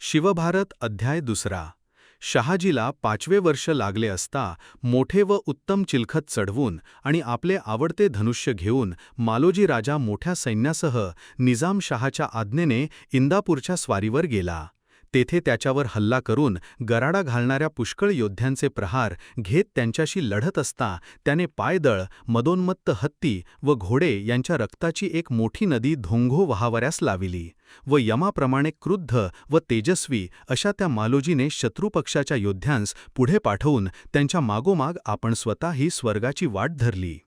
शिवभारत अध्याय दुसरा. शहाजीला पाचवे वर्ष लागले असता मोठे व उत्तम चिलखत चढवून आणि आपले आवडते धनुष्य घेऊन मालोजी राजा मोठ्या सैन्यासह निजामशहाच्या आज्ञेने इंदापूरच्या स्वारीवर गेला. तेथे त्याच्यावर हल्ला करून गराडा घालणाऱ्या पुष्कळ योद्ध्यांचे प्रहार घेत त्यांच्याशी लढत असता त्याने पायदळ मदोन्मत्त हत्ती व घोडे यांच्या रक्ताची एक मोठी नदी धोंघो वहावऱ्यास लाविली. व यमाप्रमाणे क्रुद्ध व तेजस्वी अशा त्या मालोजीने शत्रुपक्षाच्या योद्ध्यांस पुढे पाठवून त्यांच्या मागोमाग आपण स्वतः ही स्वर्गाची वाट धरली.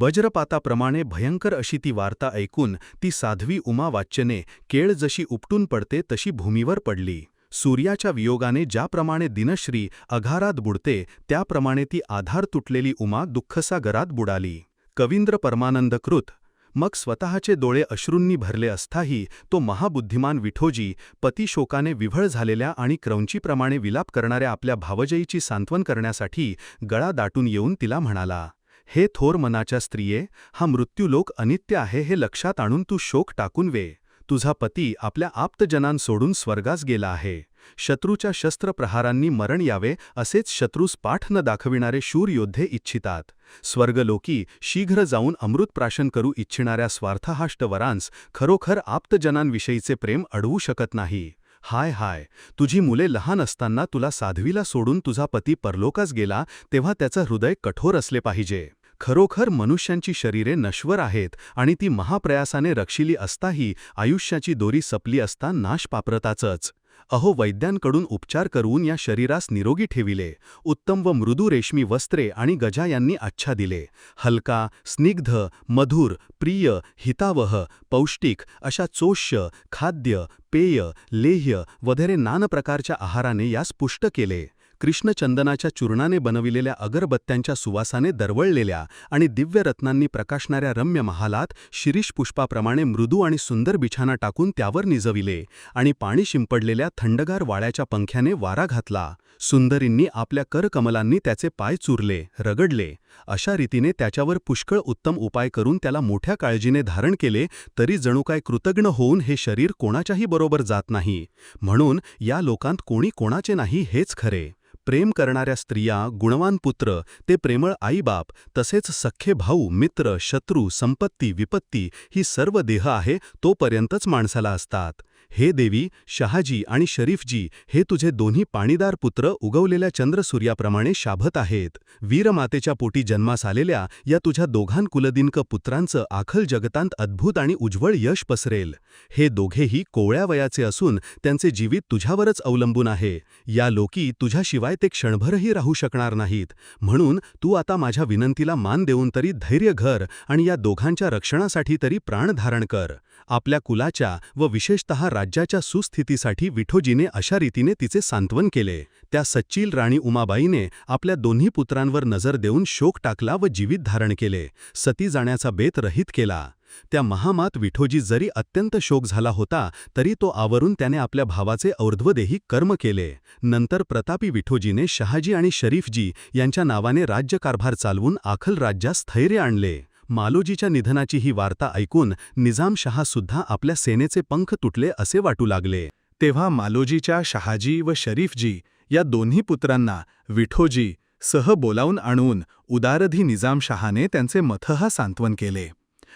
वज्रपाताप्रमाणे भयंकर अशी ती वार्ता ऐकून ती साध्वी उमा वाच्यने केळ जशी उपटून पडते तशी भूमीवर पडली. सूर्याच्या वियोगाने ज्याप्रमाणे दिनश्री अघारात बुडते त्याप्रमाणे ती आधार तुटलेली उमा दुःखसागरात बुडाली. कवींद्र परमानंदकृत मग स्वतःचे डोळे अश्रूंनी भरले असताही तो महाबुद्धिमान विठोजी पतिशोकाने विव्हळ झालेल्या आणि क्रौंचीप्रमाणे विलाप करणाऱ्या आपल्या भावजयीची सांत्वन करण्यासाठी गळा दाटून येऊन तिला म्हणाला हे थोर मनाच्या स्त्रिये हा मृत्यूलोक अनित्य आहे हे लक्षात आणून तू शोक टाकून वे. तुझा पती आपल्या आप्तजनांसोडून स्वर्गास गेला आहे. शत्रूच्या शस्त्रप्रहारांनी मरण यावे असेच शत्रूस पाठ न दाखविणारे शूर योद्धे इच्छितात. स्वर्गलोकी शीघ्र जाऊन अमृतप्राशन करू इच्छिणाऱ्या स्वार्थहाष्ट वरांस खरोखर आप्तजनांविषयीचे प्रेम अडवू शकत नाही. हाय हाय तुझी मुले लहान असताना तुला साध्वीला सोडून तुझा पती परलोकास गेला तेव्हा त्याचं हृदय कठोर असले पाहिजे. खरोखर मनुष्यांची शरीरे नश्वर आहेत आणि ती महाप्रयासाने रक्षिली असताही आयुष्याची दोरी सपली असता नाश पापरताचंच अहो वैद्यांकडून उपचार करून या शरीरास निरोगी ठेविले. उत्तम व मृदू रेशमी वस्त्रे आणि गजा यांनी आच्छा दिले. हलका स्निग्ध मधुर प्रिय हितावह पौष्टिक अशा चोष्य खाद्य पेय लेह्य वगैरे नान प्रकारच्या आहाराने यास पुष्ट केले. कृष्णचंदनाच्या चूर्णाने बनविलेल्या अगरबत्त्यांच्या सुवासाने दरवळलेल्या आणि दिव्यरत्नांनी प्रकाशणाऱ्या रम्य महालात शिरीष पुष्पाप्रमाणे मृदू आणि सुंदर बिछाना टाकून त्यावर निजविले आणि पाणी शिंपडलेल्या थंडगार वाळ्याच्या पंख्याने वारा घातला. सुंदरींनी आपल्या करकमलांनी त्याचे पाय चुरले रगडले. अशा रीतीने त्याच्यावर पुष्कळ उत्तम उपाय करून त्याला मोठ्या काळजीने धारण केले तरी जणू काय कृतज्ञ होऊन हे शरीर कोणाच्याही बरोबर जात नाही. म्हणून या लोकांत कोणी कोणाचे नाही हेच खरे. प्रेम करणाऱ्या स्त्रिया गुणवान पुत्र ते प्रेमळ आईबाप तसेच सख्खे भाऊ मित्र शत्रू संपत्ती विपत्ती ही सर्व देह आहे तोपर्यंतच माणसाला असतात. हे देवी शहाजी आणि शरीफजी हे तुझे दोन्ही पाणीदार पुत्र उगवलेल्या चंद्रसूर्याप्रमाणे शाभत आहेत. वीरमातेच्या पोटी जन्मास आलेल्या या तुझ्या दोघां कुलदिनक पुत्रांचं आखल जगतांत अद्भुत आणि उज्ज्वळ यश पसरेल. हे दोघेही कोवळ्या वयाचे असून त्यांचे जीवित तुझ्यावरच अवलंबून आहे. या लोकी तुझ्याशिवाय ते क्षणभरही राहू शकणार नाहीत. म्हणून तू आता माझ्या विनंतीला मान देऊन तरी धैर्य घर आणि या दोघांच्या रक्षणासाठी तरी प्राण धारण कर. आपल्या कुलाच्या व विशेषतः राज्याच्या सुस्थितीसाठी विठोजीने अशा रीतीने तिचे सांत्वन केले. त्या सच्चील राणी उमाबाईने आपल्या दोन्ही पुत्रांवर नजर देऊन शोक टाकला व जीवित धारण केले. सती जाण्याचा बेत रहित केला. त्या महामात विठोजी जरी अत्यंत शोक झाला होता तरी तो आवरून त्याने आपल्या भावाचे और्ध्वदेही कर्म केले. नंतर प्रतापी विठोजीने शहाजी आणि शरीफजी यांच्या नावाने राज्यकारभार चालवून आखल राज्यास स्थैर्य आणले. मालोजीच्या निधनाची ही वार्ता ऐकून निजामशहासुद्धा आपल्या सेनेचे पंख तुटले असे वाटू लागले. तेव्हा मालोजीच्या शहाजी व शरीफजी या दोन्ही पुत्रांना विठोजी सह बोलावून आणून उदारधी निजामशहाने त्यांचे मथह सांत्वन केले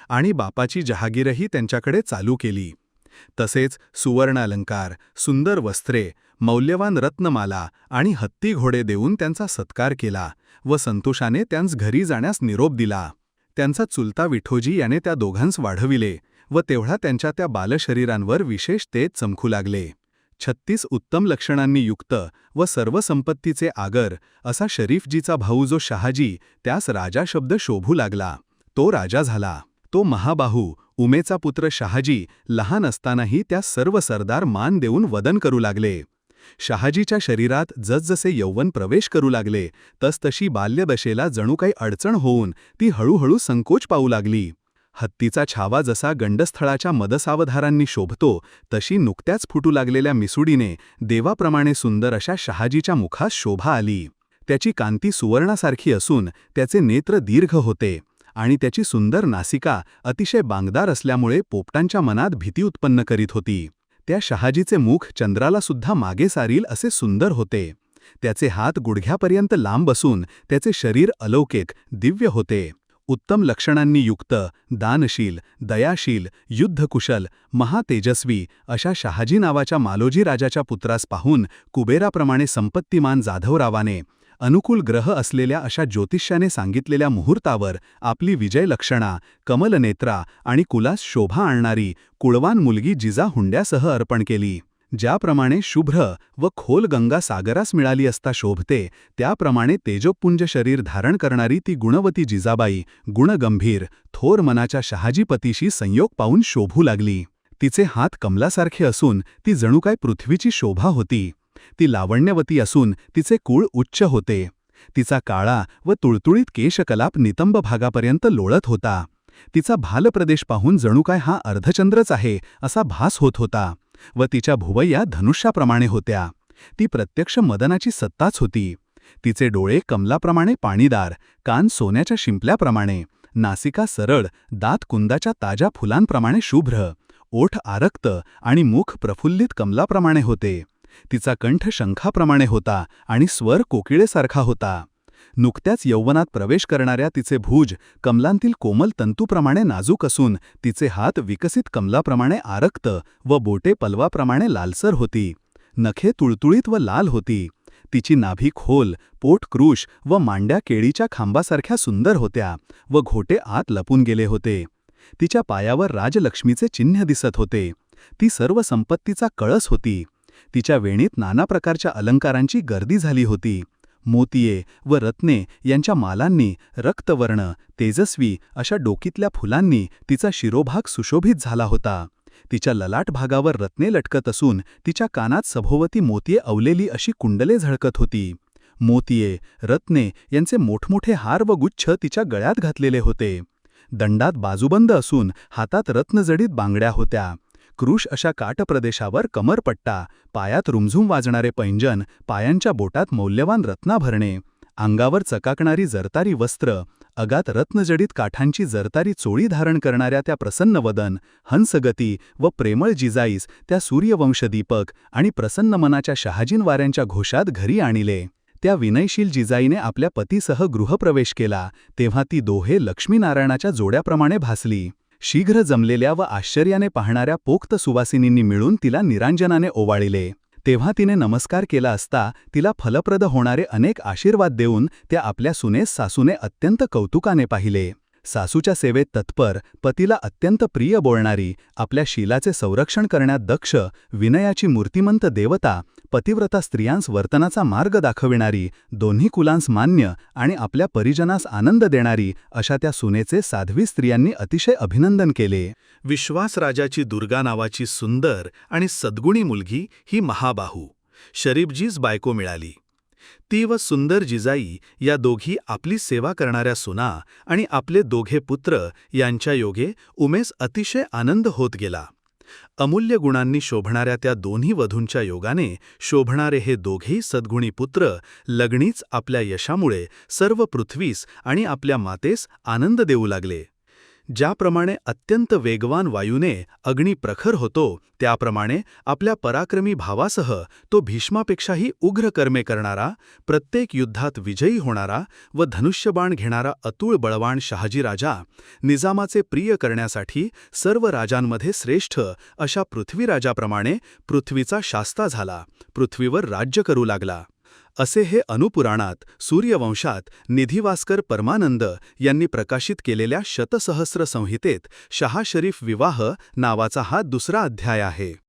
आणि बापाची जहागीरही त्यांच्याकडे चालू केली. तसेच सुवर्णालंकार सुंदर वस्त्रे मौल्यवान रत्नमाला आणि हत्ती घोडे देऊन त्यांचा सत्कार केला व संतोषाने त्यांस घरी जाण्यास निरोप दिला. त्यांचा चुलता विठोजी याने त्या दोघांस वाढविले व तेवढा त्यांच्या त्या बालशरीरांवर विशेष तेज चमकू लागले. छत्तीस उत्तम लक्षणांनी युक्त व सर्व संपत्तीचे आगर असा शरीफजीचा भाऊ जो शहाजी त्यास राजा शब्द शोभू लागला. तो राजा झाला. तो महाबाहू उमेचा पुत्र शहाजी लहान असतानाही त्या सर्व सरदार मान देऊन वदन करू लागले. शहाजीच्या शरीरात जसजसे यौवन प्रवेश करू लागले तसतशी बाल्यदशेला जणू काही अडचण होऊन ती हळूहळू संकोच पाहू लागली. हत्तीचा छावा जसा गंडस्थळाच्या मदसावधारांनी शोभतो तशी नुकत्याच फुटू लागलेल्या मिसुडीने देवाप्रमाणे सुंदर अशा शहाजीच्या मुखास शोभा आली. त्याची कांती सुवर्णासारखी असून त्याचे नेत्र दीर्घ होते आणि त्याची सुंदर नासिका अतिशय बांगदार असल्यामुळे पोपटांच्या मनात भीती उत्पन्न करीत होती. त्या शहाजीचे मुख चंद्राला सुद्धा मागे सारील असे सुंदर होते. त्याचे हात गुडघ्यापर्यंत लांब असून त्याचे शरीर अलौकिक दिव्य होते. उत्तम लक्षणांनी युक्त दानशील दयाशील युद्धकुशल महातेजस्वी अशा शहाजी नावाच्या मालोजी राजाच्या पुत्रास पाहून कुबेराप्रमाणे संपत्तिमान जाधवरावाने अनुकूल ग्रह असलेल्या अशा ज्योतिष्याने सांगितलेल्या मुहूर्तावर आपली विजय लक्षणा कमलनेत्रा आणि कुलास शोभा आणणारी कुळवान मुलगी जिजा हुंड्यासह अर्पण केली. ज्याप्रमाणे शुभ्र व खोल गंगा सागरास मिळाली असता शोभते त्याप्रमाणे तेजोपुंज शरीर धारण करणारी ती गुणवती जिजाबाई गुणगंभीर थोर मनाच्या शहाजीपतीशी संयोग पाहून शोभू लागली. तिचे हात कमलासारखे असून ती जणू काय पृथ्वीची शोभा होती. ती लावण्यवती असून तिचे कूळ उच्च होते. तिचा काळा व तुळतुळीत केशकलाप नितंब भागापर्यंत लोळत होता. तिचा भालप्रदेश पाहून जणू काय हा अर्धचंद्रच आहे असा भास होत होता व तिच्या भुवय्या धनुष्याप्रमाणे होत्या. ती प्रत्यक्ष मदनाची सत्ताच होती. तिचे डोळे कमलाप्रमाणे पाणीदार कान सोन्याच्या शिंपल्याप्रमाणे नासिका सरळ दात कुंदाच्या ताज्या फुलांप्रमाणे शुभ्र ओठ आरक्त आणि मुख प्रफुल्लित कमलाप्रमाणे होते. तिचा कंठ शंखाप्रमाणे होता आणि स्वर कोकिळेसारखा होता. नुकत्याच यौवनात प्रवेश करणाऱ्या तिचे भुज कमलांतील कोमल तंतूप्रमाणे नाजूक असून तिचे हात विकसित कमलाप्रमाणे आरक्त व बोटे पलवाप्रमाणे लालसर होती. नखे तुळतुळीत व लाल होती. तिची नाभी खोल पोट क्रूश व मांड्या केळीच्या खांबासारख्या सुंदर होत्या व घोटे आत लपून गेले होते. तिच्या पायावर राजलक्ष्मीचे चिन्ह दिसत होते. ती सर्व संपत्तीचा कळस होती. तिच्या वेणीत नाना प्रकारच्या अलंकारांची गर्दी झाली होती. मोतिये व रत्ने यांच्या मालांनी रक्तवर्ण तेजस्वी अशा डोकीतल्या फुलांनी तिचा शिरोभाग सुशोभित झाला होता. तिच्या ललाट भागावर रत्ने लटकत असून तिच्या कानात सभोवती मोतीये अवलेली अशी कुंडले झळकत होती. मोतीये रत्ने यांचे मोठमोठे हार व गुच्छ तिच्या गळ्यात घातलेले होते. दंडात बाजूबंद असून हातात रत्नजडीत बांगड्या होत्या. क्रूश अशा काटप्रदेशावर कमरपट्टा पायात रुमझुम वाजणारे पैंजन पायांच्या बोटात मौल्यवान रत्नाभरणे अंगावर चकाकणारी जरतारी वस्त्र अगात रत्नजडीत काठांची जरतारी चोळी धारण करणाऱ्या त्या प्रसन्न वदन हंसगती व प्रेमळ जिजाईस त्या सूर्यवंशदीपक आणि प्रसन्न मनाच्या शहाजीन वाऱ्यांच्या घोषात घरी आणिले. त्या विनयशील जिजाईने आपल्या पतीसह गृहप्रवेश केला तेव्हा ती दोहे लक्ष्मीनारायणाच्या जोड्याप्रमाणे भासली. शीघ्र जमलेल्या व आश्चर्याने पाहणाऱ्या पोक्त सुवासिनींनी मिळून तिला निरांजनाने ओवाळिले. तेव्हा तिने नमस्कार केला असता तिला फलप्रद होणारे अनेक आशीर्वाद देऊन त्या आपल्या सुनेस सासूने अत्यंत कौतुकाने पाहिले. सासूच्या सेवेत तत्पर पतीला अत्यंत प्रिय बोलणारी आपल्या शीलाचे संरक्षण करण्यात दक्ष विनयाची मूर्तिमंत देवता पतिव्रता स्त्रियांस वर्तनाचा मार्ग दाखविणारी दोन्ही कुलांस मान्य आणि आपल्या परिजनास आनंद देणारी अशा त्या सुनेचे साध्वी स्त्रियांनी अतिशय अभिनंदन केले. विश्वासराजाची दुर्गा नावाची सुंदर आणि सद्गुणी मुलगी ही महाबाहू. शरीफजीच बायको मिळाली. ती व सुंदर जिजाई या दोघी आपली सेवा करणाऱ्या सुना आणि आपले दोघे पुत्र यांच्या योगे उमेस अतिशय आनंद होत गेला. अमूल्य गुणांनी शोभणाऱ्या त्या दोन्ही वधूंच्या योगाने शोभणारे हे दोघेही सद्गुणी पुत्र लग्नीच आपल्या यशामुळे सर्व पृथ्वीस आणि आपल्या मातेस आनंद देऊ लागले. ज्याप्रमाणे अत्यंत वेगवान वायूने अग्नी प्रखर होतो त्याप्रमाणे आपल्या पराक्रमी भावासह तो भीष्मापेक्षाही उग्र कर्मे करणारा प्रत्येक युद्धात विजयी होणारा व धनुष्यबाण घेणारा अतुळ बळवान शहाजी राजा निजामाचे प्रिय करण्यासाठी सर्व राजांमध्ये श्रेष्ठ अशा पृथ्वीराजाप्रमाणे पृथ्वीचा शास्ता झाला पृथ्वीवर राज्य करू लागला. असे हे अनुपुराणात सूर्यवंशात निधिवास्कर परमानंद यांनी प्रकाशित केलेल्या शतसहस्र संहितेत शहा शरीफ विवाह नावाचा हा दुसरा अध्याय आहे.